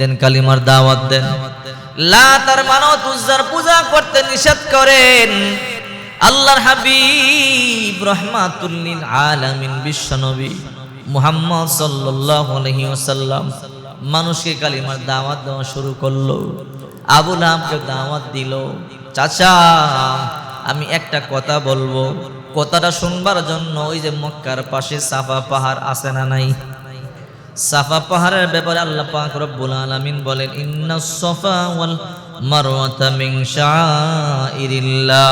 দেন কালিমার দাওয়াত দেন। লা তার মানত উজ্জার পূজা করতে নিষেধ করেন। আল্লাহর হাবিব রহমাতুল্লিল আলামিন বিশ্বনবী মুহাম্মদ সাল্লাল্লাহু আলাইহি ওয়াসাল্লাম মানুষকে কালিমার দাওয়াত দেওয়া শুরু করল। আবুল আহাবকে দাওয়াত দিল। চাচা, আমি একটা কথা বলব। কথাটা শুনবার জন্য ওই যে মক্কার পাশে সাফা পাহাড় আছে না নাই? সাফা পাহাড়ের ব্যাপারে আল্লাহ পাক রব্বুল আলামিন বলেন, ইন্না সাফা ওয়াল মারওয়াতা মিন শাআইরিল্লাহ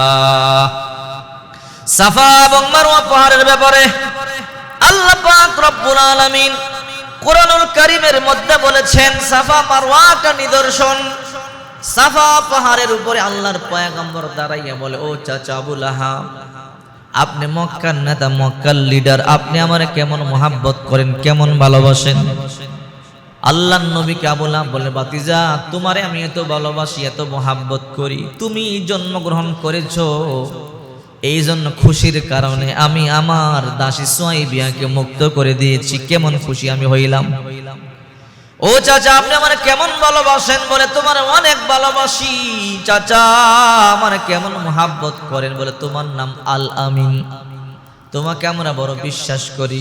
সাফা এবং মারওয়া পাহাড়ের ব্যাপারে আল্লাহ পাক রব্বুল আলামিন কোরআনুল কারীমের মধ্যে বলেছেন, সাফা মারওয়াটা নিদর্শন। সাফা পাহাড়ের উপরে আল্লাহর পয়গম্বর দাঁড়াইয়া বলে, ও চাচা আবুল আহাব আপনি মক্কার নেতা, মক্কার লিডার আপনি আমারে কেমন মোহাব্বত করেন, কেমন ভালোবাসেন? আল্লাহ নবীকে আহাব বলে, বাতিজা, তোমারে আমি এত ভালোবাসি, এত মোহাব্বত করি, তুমি জন্মগ্রহণ করেছ। এই জন্য খুশির কারণে আমি আমার দাসী সোয়াইবিয়াকে মুক্ত করে দিয়েছি, কেমন খুশি আমি হইলাম। ও চাচা, আপনি আমার কেমন ভালোবাসেন বলে তোমার অনেক ভালোবাসি। চাচা, আমার কেমন মোহাব্বত করেন বলে তোমার নাম আল আমিন। তোমাকে আমরা বড় বিশ্বাস করি।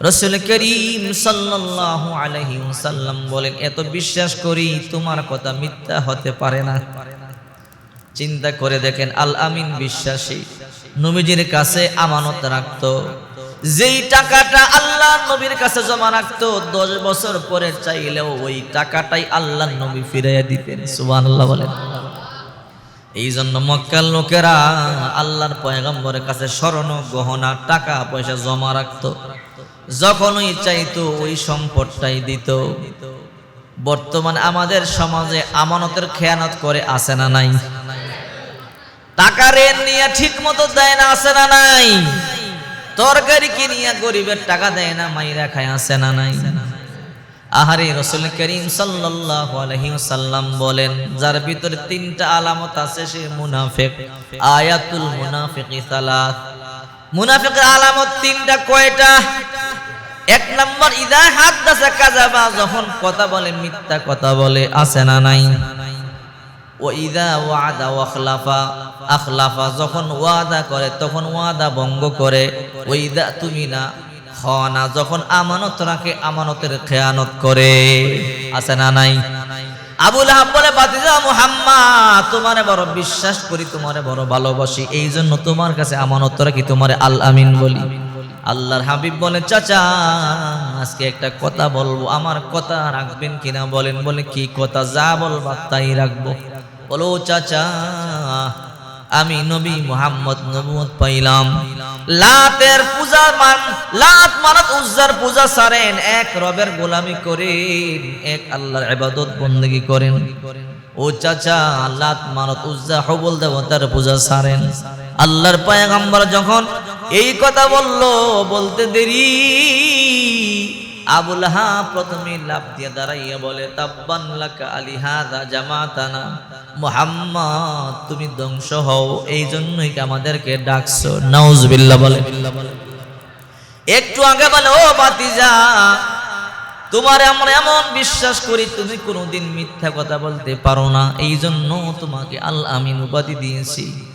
রসুল করিম সাল্লাল্লাহু আলাইহি সাল্লাম বলেন, এত বিশ্বাস করি তোমার কথা মিথ্যা হতে পারে না। চিন্তা করে দেখেন, আল আমিন বিশ্বাসী। নবীজির কাছে আমানত রাখতো। যেই টাকাটা আল্লাহ নবীর কাছে জমা রাখতো, দশ বছর পরে চাইলেও ওই টাকাটাই আল্লাহ নবী ফিরাইয়া দিতেন সুবান আল্লাহ বলেন। এই জন্য মক্কার লোকেরা আল্লাহর পয়গম্বরের কাছে স্মরণ গহনা, টাকা, পয়সা জমা রাখতো। যখন ওই চাইতো ওই সম্পদটাই দিত। বর্তমান আমাদের সমাজে আমানতের খেয়ানত করে আসে না নাই? টাকা ঋণ নিয়ে ঠিক মতো দেয় না আসে না নাই? তরকারি কিনিয়া গরিবের টাকা দেয় না, মাইরা খায় আসে না নাই? আহারে রসুল করিম সাল্লাল্লাহু আলাইহি বলেন, যার ভিতরে তিনটা আলামত আছে, সে মুনাফিক। আয়াতুল মুনাফিকি মুনাফিকের আলামত তিনটা, কয়টা? এক নম্বর, ইদা হাদ্দাসা কাযাবা যখন কথা বলে, মিথ্যা কথা বলে, আছে না নাই? ও ইদা ওয়াদা ওয়াখলাফা আখলাফা যখন ওয়াদা করে, তখন ওয়াদা ভঙ্গ করে। ও তুমি না খনা যখন আমানত রাখে, আমানতের খেয়ানত করে। আছে না নাই? আবুল আহাব বলে বাতিজা মুহাম্মদ, তোমারে বড় বিশ্বাস করি, তোমারে বড় ভালোবাসি। এই জন্য তোমার কাছে আমানত রাখি, তোমারে আল আমিন বলি। আল্লাহর হাবিব বলে, চাচা, আজকে একটা কথা বলব। আমার কথা রাখবেন কিনা বলেন? বলে, কি কথা? যা বলবা তাই রাখব। বলো, চাচা, আমি নবী মোহাম্মদ নবুয়ত পাইলাম। লাতের পূজা মান, লাত মানত উজ্জার পূজা সারেন, এক রবের গোলামি করেন, এক আল্লাহর ইবাদত বন্দেগী করেন। ও চাচা, লাত মানত উজ্জা হবল দেবতার পূজা সারেন। আল্লাহর পয়গম্বর যখন এই কথা বলল, বলতে দেরি আবুল হা প্রথমে লাভ দিয়ে দাঁড়াইয়া বলে, তাব্বান লাকা আলি হাদা জামাতানা। মুহাম্মদ, তুমি ধ্বংস হও। এই জন্যই আমাদেরকে ডাকছো? নাউজুবিল্লাহ বলে। একটু আগে বলে, ও বাতিজা তোমার আমরা এমন বিশ্বাস করি, তুমি কোনোদিন মিথ্যা কথা বলতে পারো না। এই জন্য তোমাকে আল আমিন উপাধি দিয়েছি।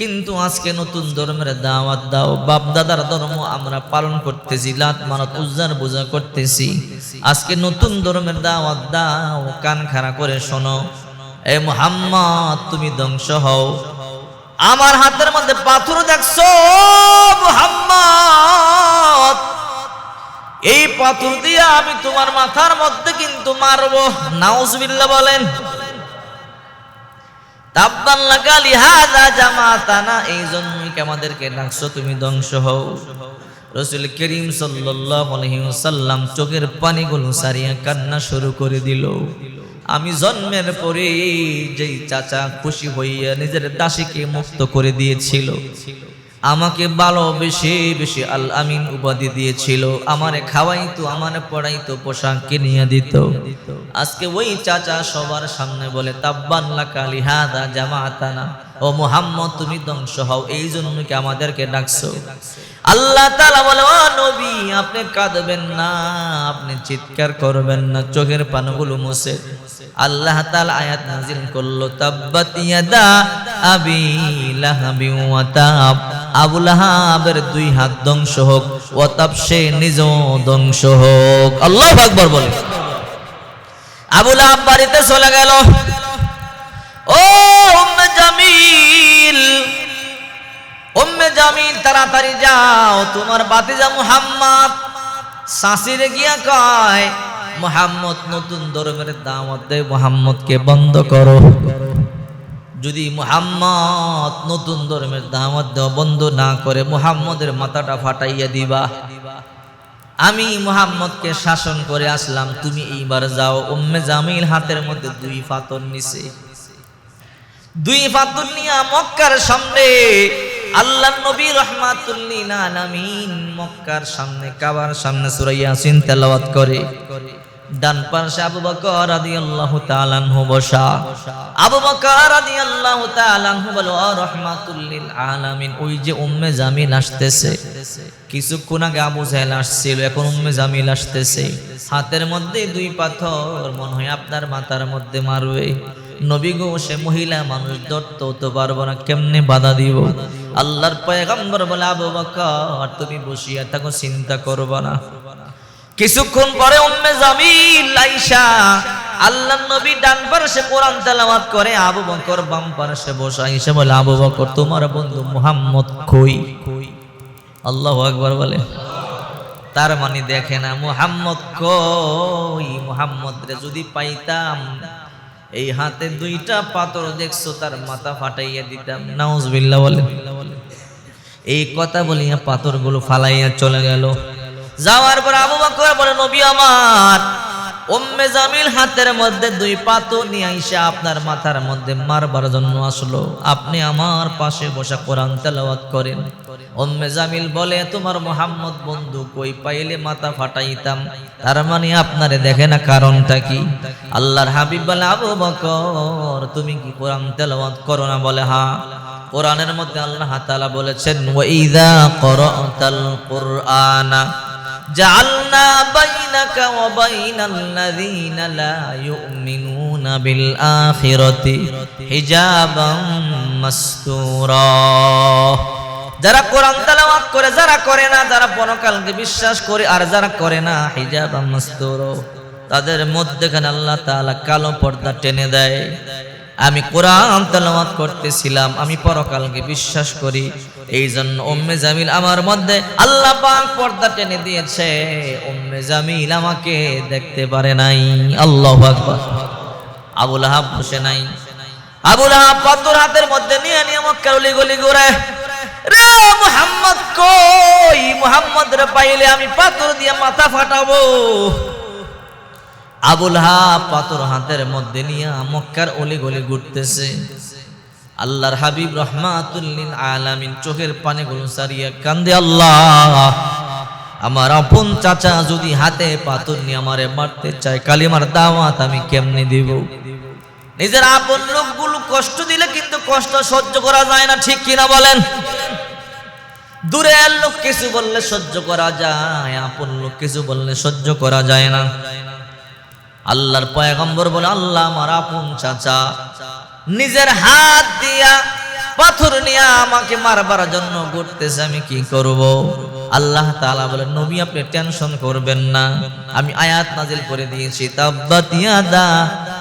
কিন্তু আজকে নতুন ধর্মের দাওয়াত দাও। বাপ দাদার ধর্ম আমরা পালন করতেছি, লাত মানত উজ্জার বোঝা করতেছি। আজকে নতুন ধর্মের দাওয়াত দাও, কান খাড়া করে শোনো। এ মোহাম্মদ, তুমি ধ্বংস হও। আমার হাতের মধ্যে পাথর দেখছ, মোহাম্মদ। এই পাথর দিয়ে আমি তোমার মাথার মধ্যে কিন্তু মারবো। নাউজবিল্লাহ বলেন তাব্বান লাগালি হাদা জামাতানা এই জন্যই কি আমাদেরকে ডাকছো তুমি ধ্বংস হও? রসুল করিম ওয়াসাল্লাম চোখের পানিগুলো সারিয়া কান্না শুরু করে দিল। আমি জন্মের পরে যেই চাচা খুশি হইয়া নিজের দাসীকে মুক্ত করে দিয়েছিল। আমাকে ভালো, বেশি বেশি আল আমিন উপাধি দিয়েছিল। আমারে খাওয়াইতো, আমারে পড়াইতো পোশাক কিনিয়ে দিত। আজকে ওই চাচা সবার সামনে বলে, তাব্বান লাকালি হাদা জামাতানা। ও মুহাম্মদ, তুমি ধ্বংস হও, এই জন্য কি আমাদেরকে ডাকছো? আল্লাহ তাআলা বলে, ও নবী, আপনি কাঁদবেন না, আপনি চিৎকার করবেন না, চোখের পানগুলো মুছে। আল্লাহ তাআলা আয়াত নাজিল করল, তাব্বাত ইয়াদা আবি লাহাবি ওয়া তাব। আবু লাহাবের দুই হাত ধ্বংস হোক তাব সে নিজেও ধ্বংস হোক। আল্লাহু আকবার বলে আবু লাহাব বাড়িতে চলে গেল। ও জামিল তাড়াতাড়ি যাও। তোমার বাতিজা মুহাম্মদ শাসিরে গিয়া কয়, মুহাম্মদ, নতুন ধর্মের দাওয়াত দেয় মুহাম্মদকে বন্ধ করো। যদি মুহাম্মদ নতুন ধর্মের দাওয়াত দেওয়া বন্ধ না করে মুহাম্মদের মাথাটা ফাটাইয়া দিবা। আমি মুহাম্মদকে শাসন করে আসলাম, তুমি এইবার যাও। উম্মে জামিল হাতের মধ্যে দুই ফাতর নিছে। দুই ফাতুল নিয়া মক্কার সামনে আল্লাহ নবী রহমাতুল্লিল আলামিন মক্কার সামনে, কাবার সামনে সূরা ইয়াসিন তেলাওয়াত করে। বসা। ওই যে উম্মে আসতেছে। কিছুক্ষণ আগে আবু জাহেল আসছিল, এখন উম্মে জামিল আসতেছে। হাতের মধ্যে দুই পাথর, মনে হয় আপনার মাথার মধ্যে মারবে। নবী গো, সে মহিলা মানুষ ধরতে তো পারব না, কেমনে বাধা দিব? আল্লাহর পয়গম্বর বলে, আবু বকর, তুমি বসিয়া থাকো, চিন্তা করবা না। কিছুক্ষণ পরে উম্মে জামিল আইসা আল্লাহ নবী ডান পাশে কোরআন তেলাওয়াত করে, আবু বকর বাম পাশে বসা। এসে বলে, আবু বকর, তোমার বন্ধু মুহাম্মদ কই? আল্লাহু আকবার বলে, তার মানে দেখে না, মুহাম্মদ কই? মুহাম্মদ রে যদি পাইতাম, এই হাতে দুইটা পাথর দেখছ, তার মাথা ফাটাইয়া দিতাম। নাউজবিল্লাহ বলে, এই কথা বলিয়া পাথরগুলো ফালাইয়া চলে গেল। যাওয়ার পর আবু বকর বলে, নবী আমার, উম্মে জামিল হাতের মধ্যে দুই পাথর নিয়ে আইসা আপনার মাথার মধ্যে মারবার জন্য আসলো। আপনি আমার পাশে বসা কোরআন তেলাওয়াত করেন। উম্মে জামিল বলে, তোমার মোহাম্মদ বন্ধু কই পাইলে মাথা ফাটাইতাম? তার মানে আপনারে দেখে না কারণটা কি? আল্লাহর হাবিব বলে, আবু বকর, তুমি কি কোরআন তেলাওয়াত করো না? বলে হ্যাঁ কোরআনের মধ্যে আল্লাহ তাআলা বলেছেন ওয়াইদা করাতাল কুরআনা। যারা কোরআন তালাওয়াত করে, যারা করে না, যারা পরকালকে বিশ্বাস করে আর যারা করে না, হিজাবাম মাসতুরা। তাদের মধ্যেখানে আল্লাহ তাআলা কালো পর্দা টেনে দেয়। আমি কোরআন তালাওয়াত করতেছিলাম, আমি পরকালকে বিশ্বাস করি। এই জন্য উম্মে জামিল আমার মধ্যে আল্লাহ পাক পর্দা টেনে দিয়েছে। উম্মে জামিল আমাকে দেখতে পারে নাই। আল্লাহ আকবার। আবুল আহাব বসে নাই। আবুল আহাব পাথর হাতের মধ্যে নিয়ে নিয়ে মক্কার অলি গলি ঘুরে, রে মুহাম্মদ কই? মুহাম্মদ রে পাইলে আমি পাথর দিয়ে মাথা ফাটাবো। আবুল হা পাথর হাতের মধ্যে নিয়ে মক্কার অলি গলি ঘুরতেছে। আল্লাহর হাবিব রহমাতুল্লিল আলামিন চোখের পানে গুলো সারিয়া কান্দে, আল্লাহ, আমার আপন চাচা যদি হাতে পাথর নিয়ে আমারে মারতে চায়, কালিমার দাওয়াত আমি কেমনে দিব? নিজের আপন লোকগুলো কষ্ট দিলে কিন্তু কষ্ট সহ্য করা যায় না, ঠিক কিনা বলেন? দূরের লোক কিছু বললে সহ্য করা যায়, আপন লোক কিছু বললে সহ্য করা যায় না। আল্লাহর পয়গম্বর বলে, আল্লাহ, আমার আপন চাচা নিজের হাত দিয়া পাথর নিয়ে আমাকে মারবার জন্য ঘুরতেছে, আমি কি করব? আল্লাহ তাআলা নবী, আপনি টেনশন করবেন না। আমি আয়াত নাজিল করে দিয়েছি। তাব্বাত ইয়াদা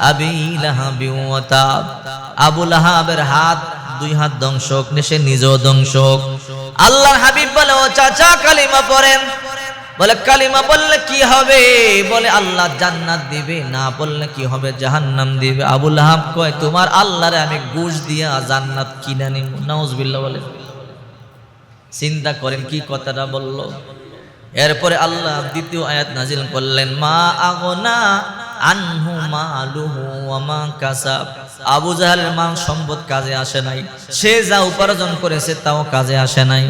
আবি লাহাবি ওয়া তাব। আবু লাহাবের হাত দুই হাত ধ্বংসক সে নিজেও ধ্বংসক। আল্লাহর হাবিব বলে, ও চাচা, কালিমা পড়েন। বলে, কালিমা বললে কি হবে? বলে, আল্লাহ জান্নাত দিবে, না বললে কি হবে? জাহান্নাম দিবে। আবুল হাব কয়, তোমার আল্লাহরে আমি ঘুষ দিয়া জান্নাত কিনে নিব নাউজবিল্লাহ বলে। চিন্তা করেন কি কথাটা বলল? এরপরে আল্লাহ দ্বিতীয় আয়াত নাজিল করলেন, মা আগনা আনহু মালুহু ওয়া মা কাসাব। আবু জাহালের মান সম্পদ কাজে আসে নাই। সে যা উপার্জন করেছে তাও কাজে আসে নাই।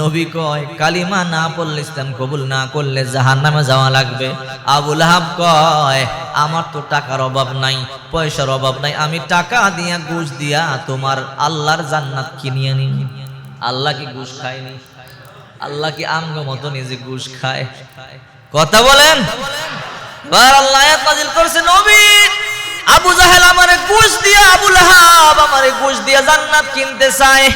নবী কয়, কালিমা না পড়লে ইসলাম কবুল না করলে জাহান নামে যাওয়া লাগবে। আবুল হাব কয়, আমার তো টাকার অভাব নাই, পয়সার অভাব নাই। আমি টাকা দিয়া, ঘুষ দিয়া তোমার আল্লাহর জান্নাত কিনিয়ে নিই। আল্লাহ কি ঘুষ খায়নি আল্লাহ কি আমগো মতো নিজে ঘুষ খায়? কথা বলেন? আল্লাহ করছে নবী। আবু জাহেল আমারে ঘুষ দিয়া, আবু লাহাব আমারে ঘুষ দিয়া জান্নাত কিনতে চায়।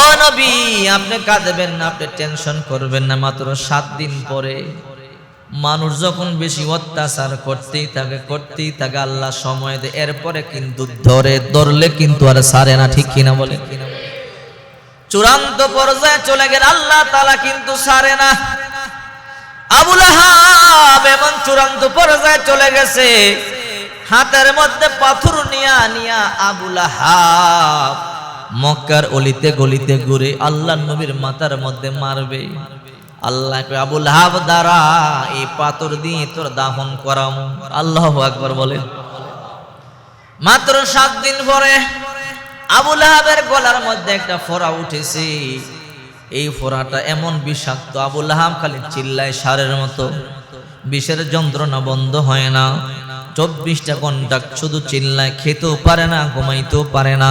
ও নবী, আপনি কাঁদবেন না, আপনি টেনশন করবেন না, মাত্র সাত দিন পরে মানুষ যখন বেশি অত্যাচার করতেই থাকে করতেই থাকে, আল্লাহ সময় দেয়, এরপরে কিন্তু ধরে, ধরলে কিন্তু আর সারে না, ঠিক কিনা বলে চূড়ান্ত পর্যায়ে চলে গেলে আল্লাহ তালা কিন্তু সারে না। আবুল আহাব এমন চূড়ান্ত পর্যায়ে চলে গেছে হাতের মধ্যে পাথর নিয়া নিয়া আবুল আহাব মক্কার অলিতে গলিতে ঘুরে আল্লাহ নবীর মাথার মধ্যে মারবে। আল্লাহ আবুল হাব দ্বারা এই পাথর দিয়ে তোর দাহন করাম। আল্লাহ একবার বলেন মাত্র সাত দিন পরে আবুল আহাবের গলার মধ্যে একটা ফোড়া উঠেছে। এই ফোড়াটা এমন বিষাক্ত আবুল আহাব খালি চিল্লায় সারের মতো। বিষের যন্ত্রণা বন্ধ হয় না। চব্বিশটা ঘণ্টা শুধু চিল্লায় খেতেও পারে না, ঘুমাইতেও পারে না।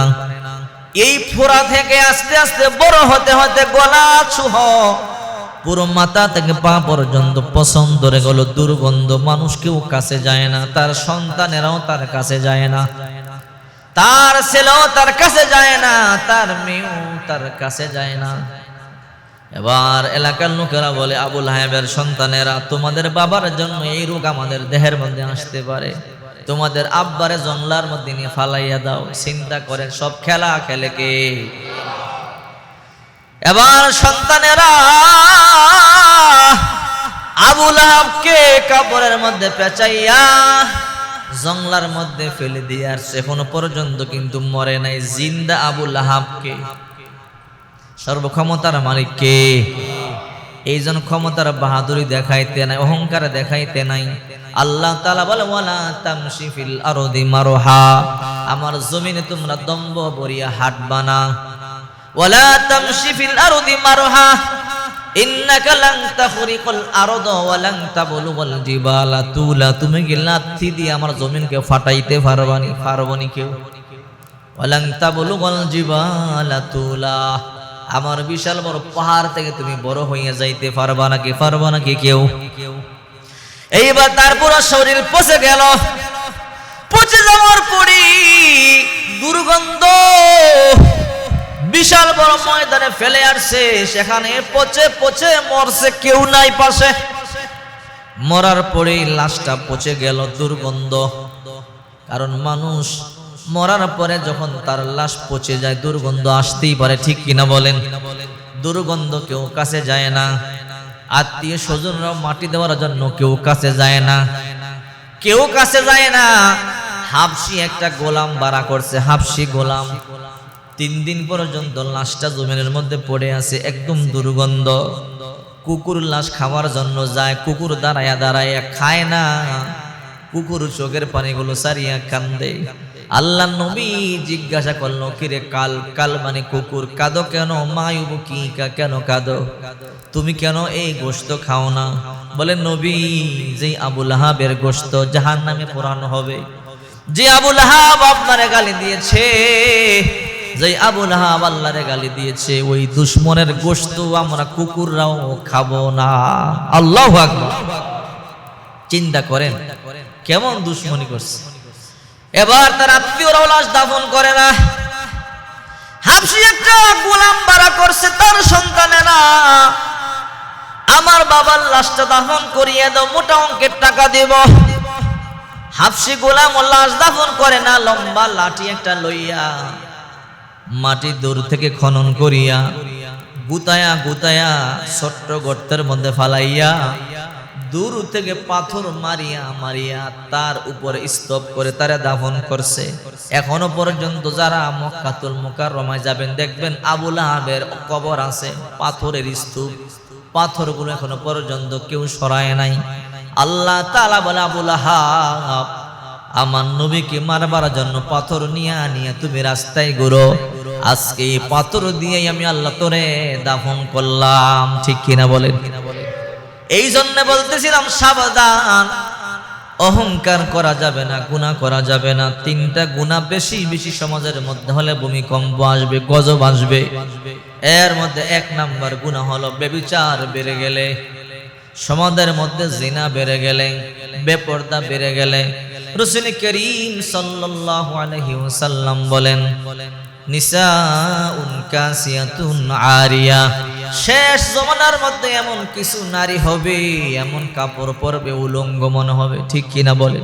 এই ফোড়া থেকে আস্তে আস্তে বড় হতে হতে গলা ছুহ। পুরো মাথা থেকে পা পর্যন্ত পছন্দ ধরে গেল দুর্গন্ধ মানুষ কেউ কাছে যায় না, তার সন্তানেরাও তার কাছে যায় না। তার ছেলেও তার কাছে যায় না, তার মেয়েও তার কাছে যায় না। এবার এলাকার লোকেরা বলে আবুল হায়েবের সন্তানেরা তোমাদের বাবার জন্য এই রোগ আমাদের দেহের মধ্যে আসতে পারে। তোমাদের আব্বারে জঙ্গলার মধ্যে নিয়ে ফালাইয়া দাও। চিন্তা করে সব খেলা খেলে কে? এবার সন্তানেরা আবুল আহাবকে কাপড়ের মধ্যে পেঁচাইয়া জংলার মধ্যে ফেলে দিয়ে আসছে। এখনও পর্যন্ত কিন্তু মরে নাই। জিন্দা আবুল আহাবকে সর্বক্ষমতার মালিক কে? এই জন ক্ষমতার বাহাদুরি দেখাইতে নাই, অহংকার দেখাইতে নাই। আল্লাহ তালা বলে, ওয়ালা তামশি ফিল আরদি মারোহা। আমার জমিনে তোমরা দম্ব বরিয়া হাঁটবা না। ওয়ালা তামশি ফিল আরদি মারোহা। ইন্নাকা লান তাখরিকুল আরদ ওয়া লান তাবলুগাল জিবালা। তুলা, তুমি কি লাথি দিয়ে আমার জমিনকে ফাটাইতে পারবানি, পারবনি কেউ? ওয়ালান তাবলুগাল জিবালা তুলা। আমার বিশাল বড় পাহাড় থেকে তুমি বড় হইয়া যাইতে পারবা নাকি? পারবা নাকি কেউ? এইবার তার পুরো শরীর পচে গেল। পচে যাওয়ার পরই দুর্গন্ধ বিশাল বড় ময়দানে ফেলে আসছে। সেখানে পচে পচে মরছে কেউ নাই পাশে। মরার পরেই লাশটা পচে গেল দুর্গন্ধ। কারণ মানুষ মরার পরে যখন তার লাশ পচে যায়, দুর্গন্ধ আসতেই পারে, ঠিক কিনা বলেন? দুর্গন্ধ কেউ কাছে যায় না। আত্মীয় স্বজনরাও মাটি দেওয়ার জন্য কেউ কাছে যায় না। কেউ কাছে যায় না। হাফসি একটা গোলাম বাড়া করছে, হাফসি গোলাম। তিন দিন পর্যন্ত লাশটা জমিনের মধ্যে পড়ে আছে, একদম দুর্গন্ধ। কুকুর লাশ খাওয়ার জন্য যায়, কুকুর দাঁড়ায়া দাঁড়াইয়া খায় না। কুকুর চোখের পানিগুলো সারিয়া কান্দে। আল্লাহ নবী জিজ্ঞাসা করল, কিরে কাল কাল মানে কুকুর, কাঁদো কেন? মায়ুব কি কেন কাঁদো? তুমি কেন এই গোস্ত খাও না? বলে, নবী যে আবুল হাবের গোস্ত জাহান নামে পোড়ানো হবে, যে আবুল হাব আপনারে গালি দিয়েছে যে আবুল হাব আল্লাহরে গালি দিয়েছে, ওই দুশ্মনের গোস্ত আমরা কুকুররাও খাব না। আল্লাহ চিন্তা করেন, কেমন দুশ্মনী করছে? এবার তার আত্মীয়রাও লাশ দাফন করে না। হাফসি একটা গোলাম বাড়া করছে, তার সন্তানেরা আমার বাবার লাশটা দাফন করিয়ে দাও, মোটা অঙ্কের টাকা দেব। হাফসি গোলাম ও লাশ দাফন করে না, লম্বা লাঠি একটা লইয়া মাটি দূর থেকে খনন করিয়া গুতায়া গুতায়া ছোট্ট গর্তের মধ্যে ফালাইয়া দূর থেকে পাথর মারিয়া মারিয়া তার উপরে স্তব করে তারা দাফন করছে। এখনও পর্যন্ত যারা মক্কাতুল মোকাররমায় যাবেন, দেখবেন আবুল আহাবের কবর আছে, পাথরের স্তূপ। পাথরগুলো এখনও পর্যন্ত কেউ সরায় নাই। আল্লাহ তালা বলে আবুল আহাব আমার নবীকে মারবার জন্য পাথর নিয়ে আনিয়ে তুমি রাস্তায় ঘুরো। আজকে পাথর দিয়েই আমি আল্লাহ তোরে দাফন করলাম। ঠিক কিনা বলেন? এই জন্য বলতেছিলাম, সাবধান। অহংকার করা যাবে না গুণা করা যাবে না। তিনটা গুণা বেশি বেশি সমাজের মধ্যে হলে ভূমিকম্প আসবে, গজব আসবে। এর মধ্যে এক নাম্বার গুণা হলো বেবিচার বেড়ে গেলে। সমাজের মধ্যে জিনা বেড়ে গেলে, বেপর্দা বেড়ে গেলে। রসুল করিম সাল্লাল্লাহু আলাইহি ওয়াসাল্লাম বলেন, নিসাউন কাসিয়াতুন আরিয়া। শেষ জমানার মধ্যে এমন কিছু নারী হবে, এমন কাপড় পরবে, উলঙ্গ মনে হবে, ঠিক কিনা বলে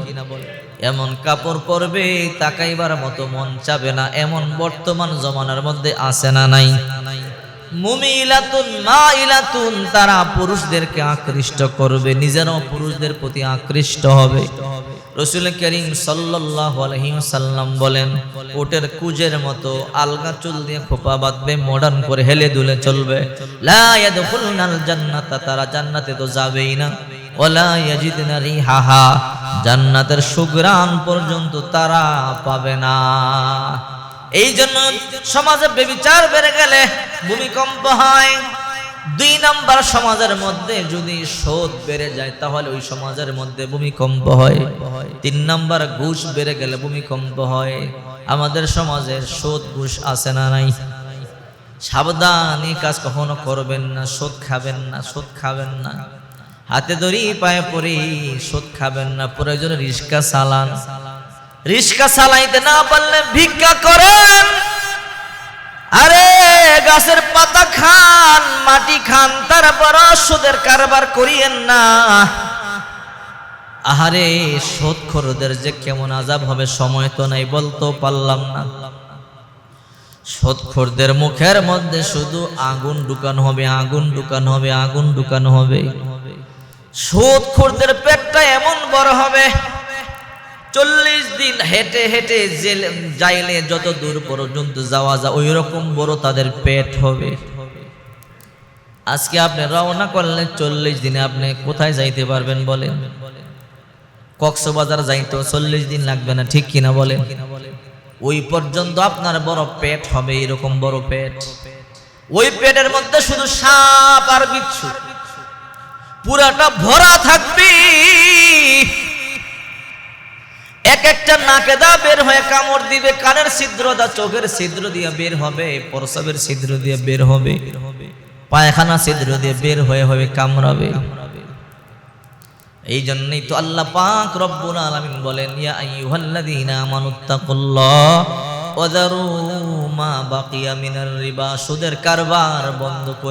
এমন কাপড় পরবে, তাকাইবার মতো মন চাবে না, এমন বর্তমান জমানার মধ্যে আসে না নাই। মুমিলাতুন মাইলাতুন, তারা পুরুষদেরকে আকৃষ্ট করবে, নিজেরাও পুরুষদের প্রতি আকৃষ্ট হবে। রসুল করিম সাল্লাল্লাহু আলাইহি সাল্লাম বলেন ওটের কুজের মতো আলগা চুল দিয়ে খোপা বাঁধবে মডার্ন করে হেলে দুলে চলবে। জান্নাতা, তারা জান্নাতে তো যাবেই না। রিহাহা, জান্নাতের সুগ্রাণ পর্যন্ত তারা পাবে না। এই জন্য সমাজে বেবিচার বেড়ে গেলে ভূমিকম্প হয়। দুই নাম্বার সমাজের মধ্যে যদি শোধ বেড়ে যায়, তাহলে ওই সমাজের মধ্যে ভূমিকম্প হয়। তিন নাম্বার ঘুষ বেড়ে গেলে ভূমিকম্প হয়। আমাদের সমাজের শোধ ঘুষ আছে না নাই? সাবধান এই কাজ কখনো করবেন না, শোধ খাবেন না, শোধ খাবেন না। হাতে ধরি পায়ে পরি, শোধ খাবেন না, প্রয়োজনে রিস্কা চালান। রিস্কা চালাইতে না পারলে ভিক্ষা করেন। আরে গাছের পাতা খান, মাটি খান, তারপর সুদের কারবার করিয়েন না। আহারে সোদখোরদের যে কেমন আজাব হবে, সময় তো নাই বলতো পারলাম না। সোদখোরদের মুখের মধ্যে শুধু আগুন ঢুকানো হবে, আগুন ঢুকানো হবে, আগুন ঢুকানো হবে। সুদখোরদের পেটটা এমন বড় হবে চল্লিশ দিন হেঁটে হেঁটে জেলে যাইলে যত দূর পর্যন্ত যাওয়া যায় ওই রকম বড় তাদের পেট হবে। আজকে আপনি রওনা করলেন চল্লিশ দিনে আপনি কোথায় যাইতে পারবেন বলেন? কক্সবাজার যাইতে চল্লিশ দিন লাগবে না, ঠিক কিনা বলেন? ওই পর্যন্ত আপনার বড় পেট হবে, এরকম বড় পেট। ওই পেটের মধ্যে শুধু সাপ আর বিচ্ছু। পুরাটা ভরা থাকবি। এক একটা নাকে দা বের হয়ে কামড় দিবে, কানের ছিদ্র দা চোখের ছিদ্র দিয়ে বের হবে, প্রসবের ছিদ্র দিয়ে বের হবে, পায়খানা ছিদ্র দিয়ে বের হয়ে হবে, কামড়াবে। এই জন্যই তো আল্লাহ পাক রব্বুল আলামিন বলেন, ইয়া আইয়ুহাল্লাযীনা আমানুত্তাকুল্লাহ ওয়াদারু মা বাকিয়া মিনার রিবা সুদের কারবার বন্ধ করে